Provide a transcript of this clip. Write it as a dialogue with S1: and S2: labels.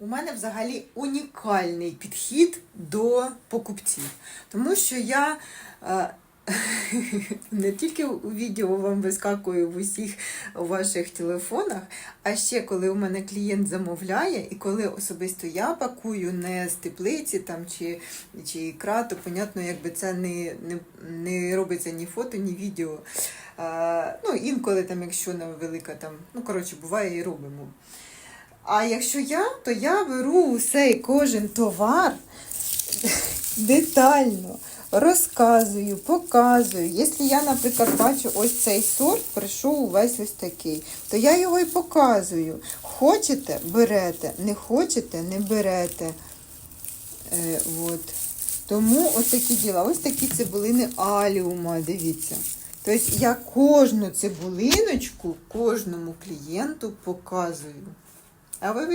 S1: У мене взагалі унікальний підхід до покупців, тому що я е, не тільки у відео вам вискакую в усіх ваших телефонах, а ще коли у мене клієнт замовляє, і коли особисто я пакую не з теплиці там чи, чи ікра, то понятно, якби це не, не, не робиться ні фото, ні відео. Е, ну, інколи там, якщо не велика там, ну коротше, буває і робимо. А якщо я, то я беру усе кожен товар детально розказую, показую. Якщо я, наприклад, бачу ось цей сорт, прийшов увесь ось такий, то я його і показую. Хочете, берете, не хочете, не берете. Е, от. Тому ось такі діла. Ось такі цибулини аліума, дивіться. Тобто я кожну цибулиночку кожному клієнту показую. А ви